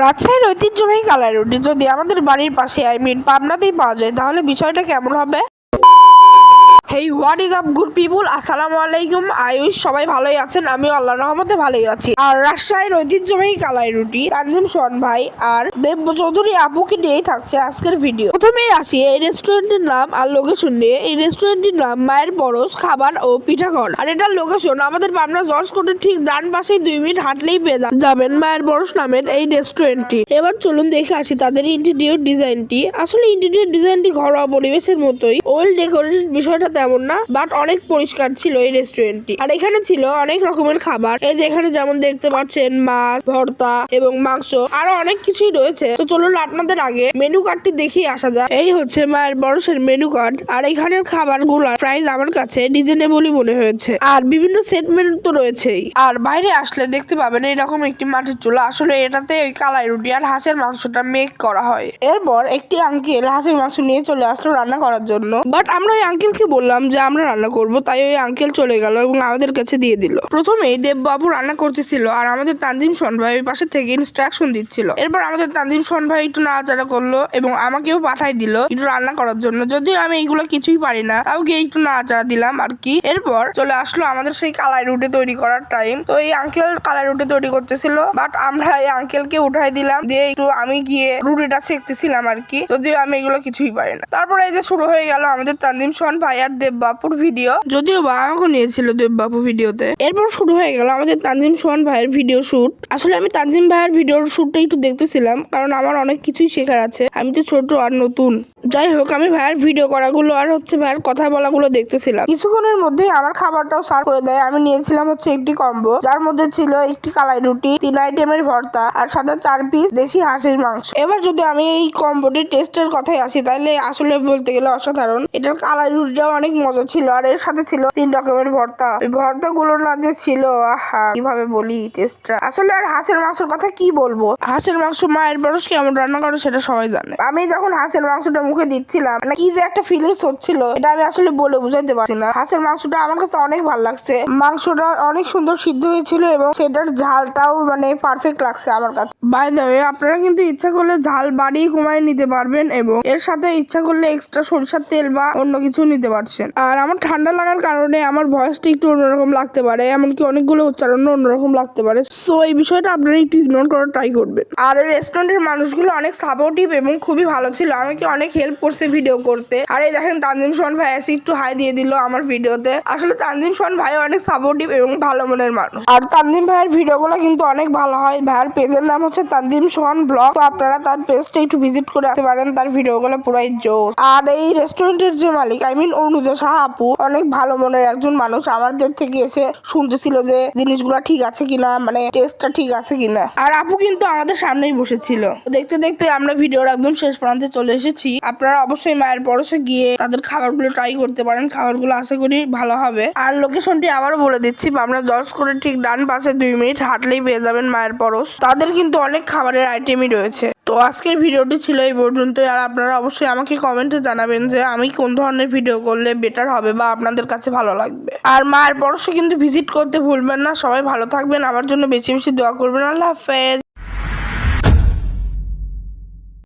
রাজশাহীর ঐতিহ্যবাহী কালার রুটি যদি আমাদের বাড়ির পাশে আই মিন পাবনাতেই পাওয়া যায়, তাহলে বিষয়টা কেমন হবে? What is up good people আসসালামু আলাইকুম আয়ুষ, সবাই ভালোই আছেন? আমি আল্লাহর রহমতে ভালোই আছি। আর রাজশাহীর ঐতিহ্যবাহী কালাই রুটি, তানজিম সোহান ভাই আর দেব চৌধুরী আপুকে নিয়েই থাকছে আজকের ভিডিও প্রথমেই আসি, এই রেস্টুরেন্টের নাম আর লোকেশন নিয়ে। এই রেস্টুরেন্টের নাম মায়ের পরশ খাবার ও পিঠাঘর। আর এটার লোকেশন আমাদের পাবনা জর্জ কোর্টের ঠিক ডান পাশেই দুই মিনিট হাঁটলেই পেয়ে যাবেন। মায়ের পরশ নামের এই রেস্টুরেন্টটি এবার চলুন দেখে আসি তাদের ইন্টেরিয়র ডিজাইনটি আসলে ইন্টেরিয়র ডিজাইনটি ঘরোয়া পরিবেশের মতোই। ওয়েল ডেকোরেটেড বিষয়টা তেমন না। বাট অনেক পরিষ্কার ছিল এই রেস্টুরেন্টটি আর এখানে ছিল অনেক রকমের খাবার। এই যে এখানে যেমন দেখতে পাচ্ছেন, মাছ, ভর্তা এবং মাংস, আরও অনেক কিছুই রয়েছে। তো চলুন আপনাদের আগে মেনু কার্ডটি দেখিয়ে আসা যায় এই হচ্ছে মায়ের বরসের মেনু কার্ড আর এখানের খাবারগুলার প্রাইস আমার কাছে রিজনেবলই মনে হয়েছে। আর বিভিন্ন সেট মেনু তো রয়েছেই। আর বাইরে আসলে দেখতে পাবেন এরকম একটি মাটির চুলা। আসলে এটাতে ওই কালাই রুটি আর হাঁসের মাংসটা মেক করা হয়। এরপর একটি আঙ্কেল হাঁসের মাংস নিয়ে চলে আসলো রান্না করার জন্য। বাট আমরা ওই আঙ্কেলকে বললাম যে আমরা রান্না করব, তাই ওই আঙ্কেল চলে গেল এবং আমাদের কাছে দিয়ে দিল। প্রথমেই দেববাবু রান্না করতেছিল আর আমাদের তানজিম সোন ভাই ওই পাশে থেকে ইনস্ট্রাকশন দিচ্ছিল। এরপর আমাদের তানজিম সোন ভাই একটু নাড়াচাড়া করল এবং আমাকেও পাঠাই দিল একটু রান্না করার জন্য। যদিও আমি এইগুলো কিছুই পারি না, তাও গিয়ে একটু নাড়াচাড়া দিলাম আর কি। এরপর চলে আসলো আমাদের সেই কালাই রুটি তৈরি করার টাইম তো এই আঙ্কেল কালাই রুটি তৈরি করতেছিল বাট আমরা এই আঙ্কেলকে উঠাই দিলাম, দিয়ে একটু আমি গিয়ে রুটিটা সেকতেছিলাম আর কি। যদিও আমি এগুলো কিছুই পারি না। তারপরে এই যে শুরু হয়ে গেল আমাদের তানজিম সোহান ভাই আর দেববাপুর ভিডিও যদিও বা আমাকে নিয়েছিল দেববাপু ভিডিওতে এরপর শুরু হয়ে গেল আমাদের তানজিম সোহান ভাইয়ের ভিডিও শুট আসলে আমি তানজিম ভাইয়ের ভিডিওর শুটটা একটু দেখতেছিলাম, কারণ আমার অনেক কিছুই শেখার আছে। আমি তো ছোট আর নতুন। যাই হোক, আমি ভাইয়ের ভিডিও করাগুলো আর হচ্ছে ভাইয়ের কথা বলাগুলো দেখতেছিলাম। কিছুক্ষণের মধ্যেই আমার খাবারটাও সার্ভ করে দেয়। আমি নিয়েছিলাম হচ্ছে একটি কম্বো যার মধ্যে ছিল একটি কালাই রুটি, তিন আইটেমের ভর্তা আর সাদা চার পিস দেশি হাঁসের মাংস। এবার যদি আমি এই কম্বোটির টেস্টের কথাই আসি তাহলে আসলে বলতে গেলে অসাধারণ। এটার কালাই রুটিটাও অনেক মজা ছিল আর এর সাথে ছিল তিন রকমের ভর্তা। ওই ভর্তা গুলো না যে ছিল, আহা, কীভাবে বলি টেস্টটা আসলে আর হাঁসের মাংসের কথা কি বলব? হাঁসের মাংস মায়ের বরস কেমন রান্না করে সেটা সবাই জানে। আমি যখন হাঁসের মাংসটা মুখে দিচ্ছিলাম মানে কি যে একটা ফিলিংস হচ্ছিল, এটা আমি আসলে বলে বুঝাইতে পারছি না। হাঁসের মাংসটা আমার কাছে অনেক ভালো লাগছে। মাংসটা অনেক সুন্দর সিদ্ধ হয়েছিল এবং সেটার ঝালটাও মানে পারফেক্ট লাগছে আমার কাছে। বাই দ্য ওয়ে আপনারা কিন্তু ইচ্ছা করলে ঝাল বাড়িয়ে কমায় নিতে পারবেন এবং এর সাথে ইচ্ছা করলে এক্সট্রা সরিষার তেল বা অন্য কিছু নিতে পারছেন। আর আমার ঠান্ডা লাগার কারণে আমার ভয়েসটা একটু অন্যরকম লাগতে পারে, এমনকি অনেকগুলো উচ্চারণ অন্যরকম লাগতে পারে। সো এই বিষয়টা আপনারা একটু ইগনোর করার ট্রাই করবেন। আর এই রেস্টুরেন্টের মানুষগুলো অনেক সাপোর্টিভ এবং খুবই ভালো ছিল। আমাকে অনেক হেল্প করছে ভিডিও করতে। আর এই দেখেন তানজিম সোহান ভাই এসে একটু হাই দিয়ে দিল আমার ভিডিওতে আসলে তানজিম সোহান ভাই অনেক সাপোর্টিভ এবং ভালো মনের মানুষ। আর তানজিম ভাইয়ের ভিডিওগুলো কিন্তু অনেক ভালো হয়। ভাইয়ের পেজের নাম হচ্ছে তানজিম সোহান ব্লগ তো আপনারা তার পেজটা একটু ভিজিট করে আসতে পারেন। তার ভিডিওগুলো পুরাই জোস আর এই রেস্টুরেন্টের যে মালিক আই মিন অনুজা সাহা আপু, অনেক ভালো মনের একজন মানুষ। আমাদের থেকে এসে শুনতেছিল যে জিনিসগুলো ঠিক আছে কিনা মানে টেস্টটা ঠিক আছে কিনা। আর আপু কিন্তু আমাদের সামনেই বসেছিল। দেখতে দেখতে আমরা ভিডিওর একদম শেষ প্রান্তে চলে এসেছি। আপনারা অবশ্যই মায়ের পরশে গিয়ে তাদের খাবারগুলো ট্রাই করতে পারেন। খাবারগুলো আশা করি ভালো হবে। আর লোকেশনটি আবারও বলে দিচ্ছি, আমরা জজ করে ঠিক ডান পাশে দুই মিনিট হাঁটলেই পেয়ে যাবেন মায়ের পরশ। তাদের কিন্তু অনেক খাবারের আইটেমই রয়েছে। তো আজকের ভিডিওটি ছিল এই পর্যন্তই। আর আপনারা অবশ্যই আমাকে কমেন্টে জানাবেন যে আমি কোন ধরনের ভিডিও করলে বেটার হবে বা আপনাদের কাছে ভালো লাগবে। আর মায়ের পরশে কিন্তু ভিজিট করতে ভুলবেন না। সবাই ভালো থাকবেন। আমার জন্য বেশি বেশি দোয়া করবেন। আল্লাহ হাফেজ।